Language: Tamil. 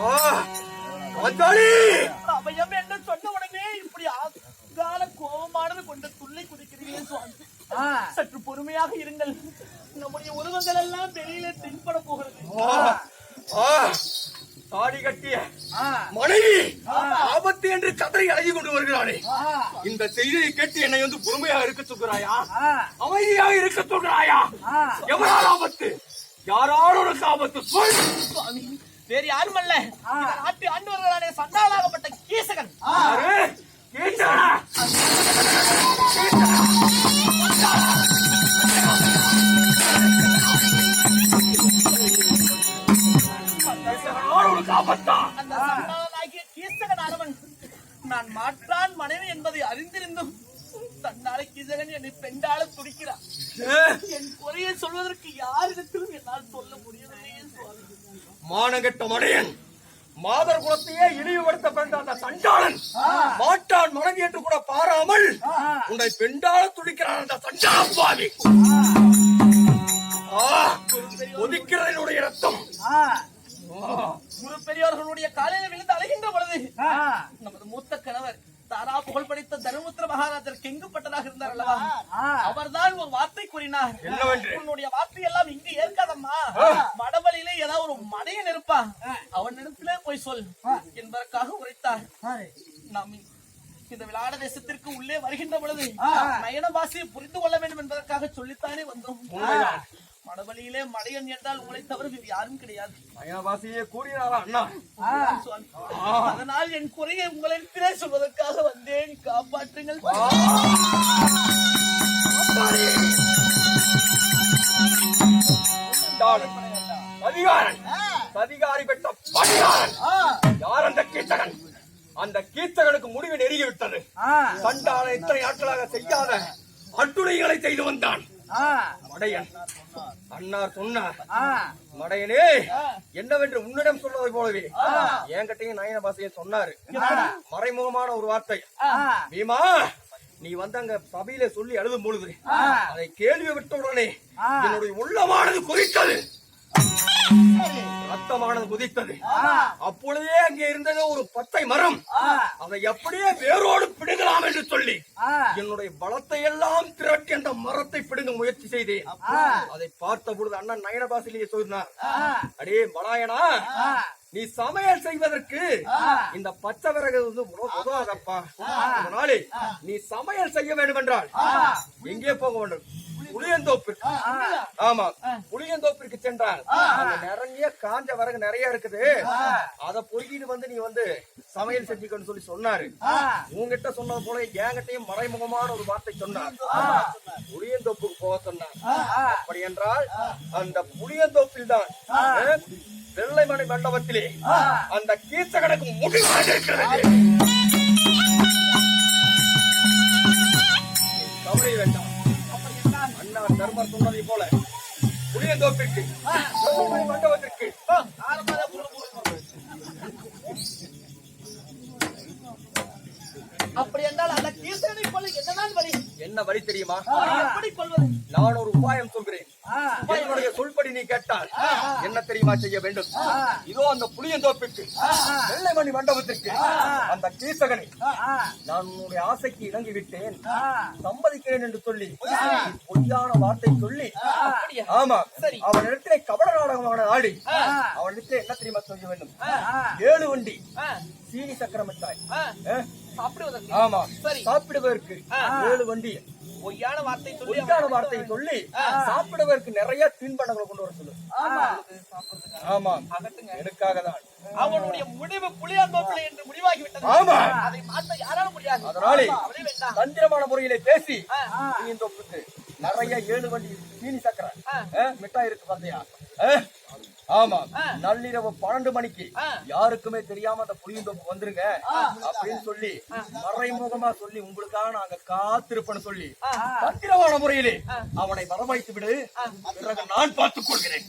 ஆ, என்று சொன்ன உடனே இப்படி ஆகால கோபமானது கொண்டு துள்ளி குதிக்கிறீங்க சுவாமி. சற்று பொறுமையாக இருங்கள். நம்முடைய உருவங்கள் எல்லாம் வெளியிலே தென்பட போகிறது. ஆ, ஆ, தாடி கட்டிய மனைவி ஆபத்து என்று கதறி அழகி கொண்டு வருகிறானே இந்த செய்தியை கேட்டு என்னை வந்து பொறுமையாக இருக்க சொல்கிறாயா? அமைதியாக இருக்க சொல்கிறாயா? எவரால் ஆபத்து? யாரால் உனக்கு ஆபத்து. சொல். வேறு யாரும் அல்ல நாட்டு ஆண்டவர்களான சண்டாளாகப்பட்ட கீசகன். யாரு? நான் மாற்றான் மனைவி என்பதை அறிந்திருந்தும் சண்டாள கீசகன் என்னை பெண்டாள துடிக்கிறான் என் குறையை சொல்வதற்கு யாரிடத்திலும் என்னால் சொல்ல முடியவில்லையே சுவாமி மானகெட்ட மடையன் மாதர் குலத்தையே இழிவுபடுத்த பிறந்த அந்த சண்டாளன் மாட்டான் மனைவி என்று கூட பாராமல் உன்னை பெண்டால துடிக்கிறான் அந்த சண்டாள பாவி ஆ, கொதிக்கிறதனுடைய ரத்தம். குரு பெரியோர்களுடைய காலையில நமது மூத்த கணவர் தாரா புகழ் படித்த தருமபுத்திர மகாராஜர் கெங்குப்பட்டதாக இருந்தார் அல்லவா அவர்தான் ஒரு வார்த்தை கூறினார். என்னவென்று? உன்னுடைய வார்த்தை எல்லாம் இங்கு ஏற்காதம்மா. மடவழியிலே ஏதாவது ஒரு மடையன் இருப்பான் அவன் இடத்திலே போய் சொல் என்பதற்காக உரைத்தார். நாம் இந்த விளையாட தேசத்திற்கு உள்ளே வருகின்ற பொழுது நயன பாஷையை புரிந்து கொள்ள வேண்டும் என்பதற்காக சொல்லித்தானே வந்தோம். உண்மைதான். மடவழியிலே மடையன் என்றால் உங்களை தவிர வேறு யாரும் கிடையாது. நயனவாசியே கூறினாரா அண்ணா. அதனால் என் குறையை உங்களிடத்திலே சொல்வதற்காக வந்தேன். காப்பாற்றுங்கள். அதிகாரன் அதிகாரி பெற்ற பணியாளன் யார் அந்த கீச்சகன் அந்த கீச்சகனுக்கு முடிவு நெருங்கி விட்டது சண்டாளன் இத்தனை நாட்களாக செய்யாத அட்டுணைகளை செய்து வந்தான். மடையன். அண்ணார் சொன்னார். மடையனே என்னவென்று உன்னிடம் சொன்னதை போலவே. என்கிட்டயும் நயன பாசையை சொன்னாரு. மறைமுகமான ஒரு வார்த்தை. பீமா நீ வந்து அங்க சபையில சொல்லி எழுதும் பொழுது அதை கேள்வி விட்ட உடனே என்னுடைய உள்ளமானது கொதித்தது. ரத்தமானது குதித்தது. அப்பொழுதே அங்கே இருந்தது ஒரு பச்சை மரம். அதை எப்படியே வேரோடு பிடுங்கலாம் என்று சொல்லி என்னுடைய பலத்தை எல்லாம் திரட்டி அந்த மரத்தை பிடுங்க முயற்சி செய்தேன். அதை பார்த்த பொழுது அண்ணன் நயனபாசிலேயே சொன்னார் அடே மலாயனா நீ சமையல் செய்வதற்கு இந்த பச்சை விறகு வந்து உத- உதவாதப்பா. அதனாலே நீ சமையல் செய்ய வேண்டும் என்றால் எங்கே போக வேண்டும்? புளியந்தோப்பிற்கு ஆமா புளியந்தோப்பிற்கு சென்றால் நிறைய காஞ்ச விறகு நிறைய இருக்குது. அத பொறுக்கிட்டு வந்து நீ வந்து சமையல் செஞ்சுக்கன்னு சொல்லி சொன்னாரு. உங்ககிட்ட சொன்னது போல என்கிட்டயும் மறைமுகமான ஒரு வார்த்தை சொன்னார். புளியந்தோப்புக்கு போக சொன்னார். அப்படி என்றால் அந்த புளியந்தோப்பில் தான் வெள்ளைமணி மண்டபத்திலே அந்த கீர்த்தகனுக்கு முடிவாக கவலை வேண்டாம். அண்ணா தர்மர் சொன்னதை போல புளியந்தோப்பிற்கு மண்டபத்திற்கு அப்படி என்றால் அந்த கீசனை கொள்ள என்னதான் வழி? என்ன வழி தெரியுமா? எப்படி கொள்வது? நான் ஒரு உபாயம் சொல்கிறேன். என்னுடைய சொல்படி நீ கேட்டால் என்ன தெரியுமா செய்ய வேண்டும்? இதோ அந்த புளியந்தோப்பிற்கு வெள்ளைமணி மண்டபத்திற்கு அந்த கீசகனை. நான் உன்னுடைய ஆசைக்கு இணங்கி விட்டேன் சம்மதிக்கிறேன் என்று சொல்லி பொய்யான வார்த்தை சொல்லி ஆமா. அவனிடத்திலே கபட நாடகமான ஆடி அவனிடத்திலே என்ன தெரியுமா செய்ய வேண்டும்? ஏழு வண்டி சீனி சக்கர மிட்டாய் ஆ, அஹ், சாப்பிடுவதற்கு. ஆமா. சரி. சாப்பிடுவதற்கு ஏழு வண்டி. பொய்யான வார்த்தை சொல்லி பொய்யான வார்த்தையை சொல்லி சாப்பிடுவதற்கு நிறைய தின்பண்டங்களை கொண்டு வர சொல்லு. ஆமா. எனக்காக தான். அவனுடைய முடிவு புளியாந்தோப்பிள்ளை என்று முடிவாகி விட்டது ஆமா. அதை மாற்ற யாராலும் முடியாது. அதனாலே தந்திரமான முறையிலே பேசி இந்த ஒப்புக்கு நிறைய ஏழு வண்டி சீனி சக்கரை மிட்டாய் இருக்கு பாத்தியா? அஹ், ஆமா. நள்ளிரவு பன்னெண்டு மணிக்கு. யாருக்குமே தெரியாம அந்த புளியந்தோப்பு வந்துருங்க அப்படின்னு சொல்லி மறைமுகமா சொல்லி உங்களுக்காக நாங்க காத்திருப்பேன்னு சொல்லி தந்திரமான முறையிலே அவனை வரவழைத்து விடு. பிறகு நான் பார்த்துக் கொள்கிறேன்